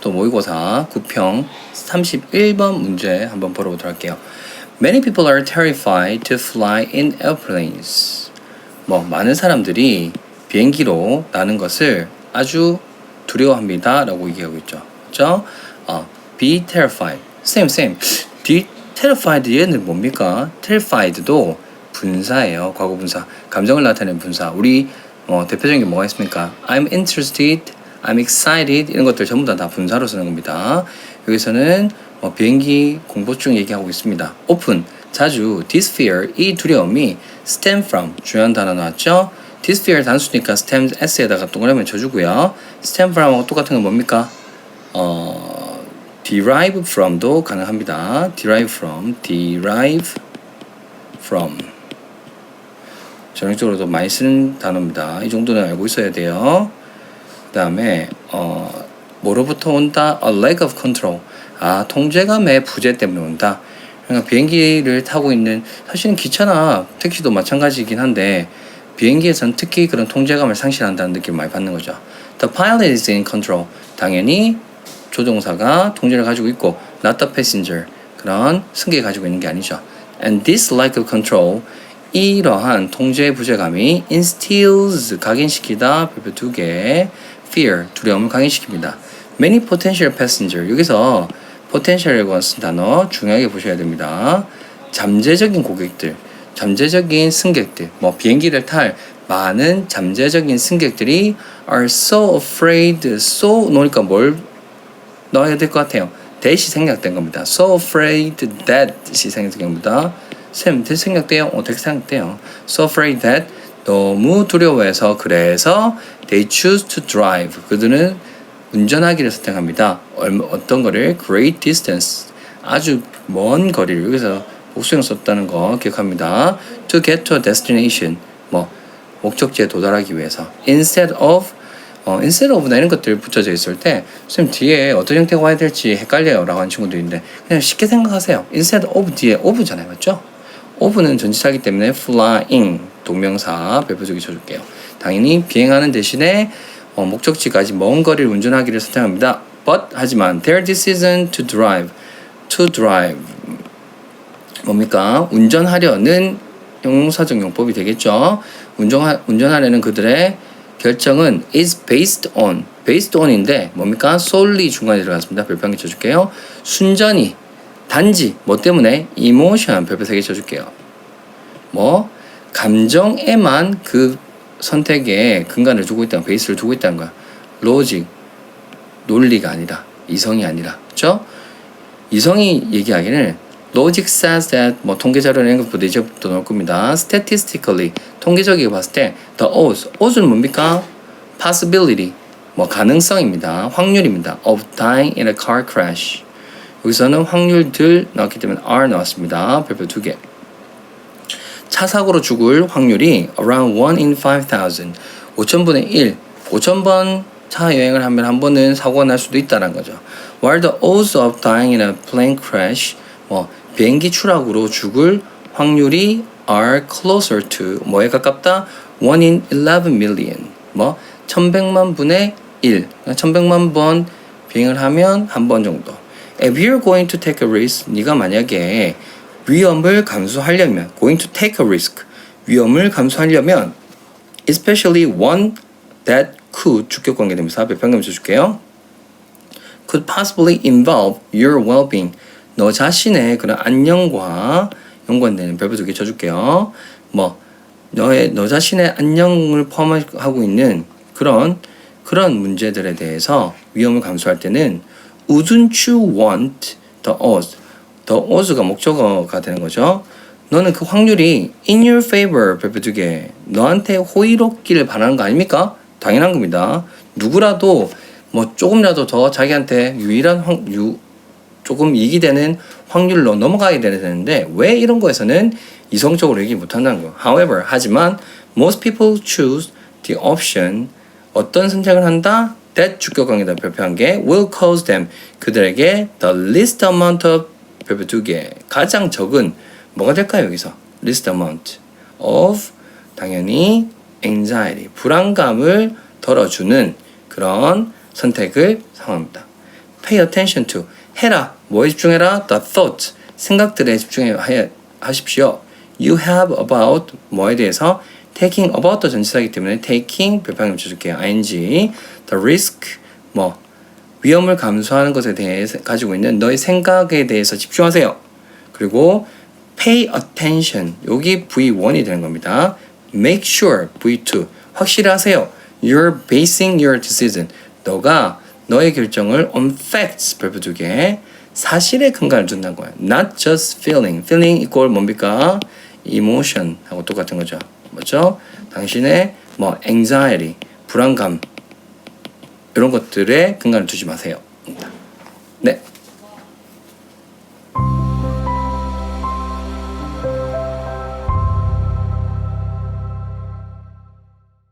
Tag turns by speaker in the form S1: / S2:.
S1: 또 모의고사 9평 31번 문제 한번 보러 보도록 할게요. Many people are terrified to fly in airplanes. 뭐 많은 사람들이 비행기로 나는 것을 아주 두려워합니다. 라고 얘기하고 있죠. 그죠? 어, be terrified. same, same. be terrified 얘는 뭡니까? terrified도 분사예요. 과거 분사. 감정을 나타내는 분사. 우리 어, 대표적인 게 뭐가 있습니까? I'm interested, I'm excited 이런 것들 전부 다, 다 분사로 쓰는 겁니다. 여기서는 어, 비행기 공포증 얘기하고 있습니다. open 자주 this fear 이 두려움이 stem from 중요한 단어 나왔죠? this fear 단수니까 stem s에다가 동그라미 쳐주고요. stem from하고 똑같은 건 뭡니까? 어, derive from도 가능합니다. derive from, derive from. 전형적으로도 많이 쓰는 단어입니다. 이 정도는 알고 있어야 돼요. 그 다음에 어, 뭐로부터 온다? A lack of control. 아, 통제감의 부재 때문에 온다. 그러니까 비행기를 타고 있는 사실은 기차나 택시도 마찬가지이긴 한데 비행기에서는 특히 그런 통제감을 상실한다는 느낌을 많이 받는 거죠. The pilot is in control. 당연히 조종사가 통제를 가지고 있고 not the passenger. 그런 승객이 가지고 있는 게 아니죠. And this lack of control 이러한 통제 부재감이 instills 각인시키다 별표 두 개, fear 두려움을 각인시킵니다. Many potential passenger 여기서 potential이라고 쓴 단어 중요하게 보셔야 됩니다. 잠재적인 고객들, 잠재적인 승객들, 뭐 비행기를 탈 많은 잠재적인 승객들이 are so afraid, so 놓으니까 뭘 넣어야 될 것 같아요. that이 생략된 겁니다. so afraid that이 생략된 겁니다. 쌤, that 생략돼요? 어, that 생략돼요. so afraid that 너무 두려워해서 그래서 they choose to drive. 그들은 운전하기를 선택합니다. 어떤 거를? Great distance. 아주 먼 거리를. 여기서 복수형 썼다는 거 기억합니다. to get to a destination. 뭐 목적지에 도달하기 위해서. Instead of 어, instead of나 이런 것들 붙여져 있을 때 선생님 뒤에 어떤 형태가 와야 될지 헷갈려요. 라고 하는 친구도 있는데 그냥 쉽게 생각하세요. Instead of 뒤에 of잖아요. 맞죠? of는 전치사기 때문에 flying 동명사 별표적이 쳐줄게요. 당연히 비행하는 대신에 어, 목적지까지 먼 거리를 운전하기를 선택합니다. But 하지만 their decision to drive to drive. 뭡니까? 운전하려는 형용사적 용법이 되겠죠? 운전 운전하려는 그들의 결정은 is based on based on인데 뭡니까? solely 중간에 들어갔습니다. 별표 한개 쳐줄게요. 순전히 단지 뭐 때문에 emotion 별표 세개 쳐줄게요. 뭐 감정에만 그 선택에 근간을 두고 있다는 베이스를 두고 있다는 거야. 로직 논리가 아니라 이성이 아니라 그렇죠? 이성이 얘기하기는 logic says that 뭐 통계 자료 내는 것보다 이제부터 나올 겁니다. statistically 통계적이게 봤을 때 the odds odds는 뭡니까? possibility 뭐 가능성입니다. 확률입니다. of dying in a car crash 여기서는 확률들 나왔기 때문에 R 나왔습니다. 별표 두 개. 차 사고로 죽을 확률이 around 1 in 5,000 5,000분의 1 5,000번 차 여행을 하면 한 번은 사고가 날 수도 있다는 거죠. While the odds of dying in a plane crash 뭐 비행기 추락으로 죽을 확률이 are closer to 뭐에 가깝다? 1 in 11 million 뭐 1100만 분의 1 1100만 번 비행을 하면 한 번 정도 If you're going to take a risk 네가 만약에 위험을 감수하려면 going to take a risk 위험을 감수하려면 especially one that could 주격 관계되면서 별평점 쳐줄게요 could possibly involve your well-being 너 자신의 그런 안녕과 연관되는 별표 두개 쳐줄게요. 뭐 너의 너 자신의 안녕을 포함하고 있는 그런 그런 문제들에 대해서 위험을 감수할 때는 wouldn't you want the odds? The odds가 목적어가 되는 거죠. 너는 그 확률이 in your favor 개. 너한테 호의롭기를 바라는 거 아닙니까? 당연한 겁니다. 누구라도 뭐 조금이라도 더 자기한테 유일한 확, 유, 조금 이익이 되는 확률로 넘어가게 되는데 왜 이런 거에서는 이성적으로 얘기 못한다는 거예요. However, 하지만 most people choose the option 어떤 선택을 한다? that 주격관계다 별표한 게 will cause them 그들에게 the least amount of 별표 두 개 가장 적은 뭐가 될까요 여기서 least amount of 당연히 anxiety 불안감을 덜어주는 그런 선택을 상합니다. pay attention to 해라 뭐에 집중해라 the thought 생각들에 집중해 하- 하십시오. You have about 뭐에 대해서 taking about 더 전치사이기 때문에 taking 별표를 붙여줄게요. ing the risk 뭐 위험을 감수하는 것에 대해 가지고 있는 너의 생각에 대해서 집중하세요. 그리고 pay attention 여기 V1이 되는 겁니다. make sure V2 확실히 하세요. You're basing your decision. 너가 너의 결정을 on facts 개. 사실에 근거를 둔다는 거예요. Not just feeling. feeling 이꼴 뭡니까? emotion 하고 똑같은 거죠. 맞죠? 당신의 뭐 anxiety, 불안감 이런 것들에 근거를 두지 마세요. 네.